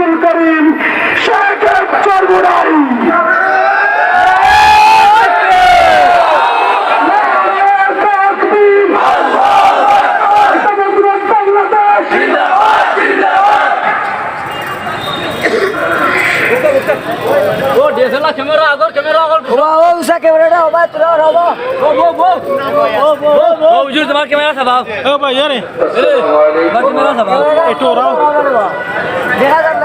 আব্দুল করিম শেখ চরমুরাই হুজুর তোমার ক্যামেরা সাবাও ও ভাই আরে তোমার ক্যামেরা সাবাও একটু ওরাও দেখা যাক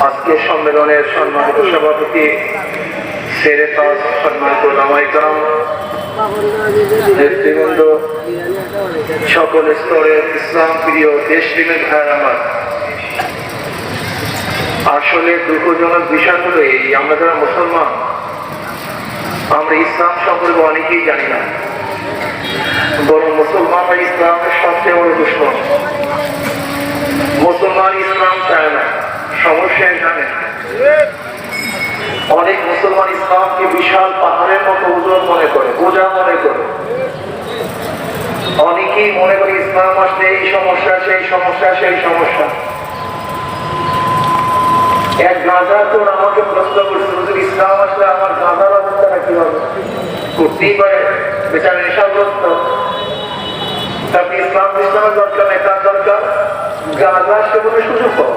আজকে সম্মেলনের সম্মানিত সভাপতি সকল স্তরের ইসলাম প্রিয় দেশপ্রেমের আমার। আসলে দুঃখজনক বিষয় হলো এই, আমরা যারা মুসলমান, আমরা ইসলাম সম্পর্কে অনেকেই জানি না। বরং মুসলমানরা ইসলামের সবচেয়ে বড় দুশ্মন মুসলমান ইসলাম চায় না সমস্যা এখানে অনেক মুসলমান ইসলামকে বিশাল পাহাড়ের মতো ওজন মনে করে, বোঝা মনে করে। অনেকেই মনে করে ইসলাম আসলে এই সমস্যা, সেই সমস্যা সেই সমস্যা। এক গাঁজা তোর আমাকে প্রশ্ন করছে ইসলাম আসলে আমার গাঁজার অবস্থাটা কি হবে করতেই পারে, বেচারা নেশাগ্রস্ত। তারপরে ইসলাম, ইসলামের দরকার নেই, তার দরকার গাঁজা সেবনের সুযোগ পাওয়া।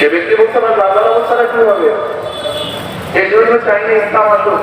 সে ব্যক্তি বলছে আমার গাঁজার অবস্থাটা কি হবে? এই জন্য চাইনি ইসলাম আসুক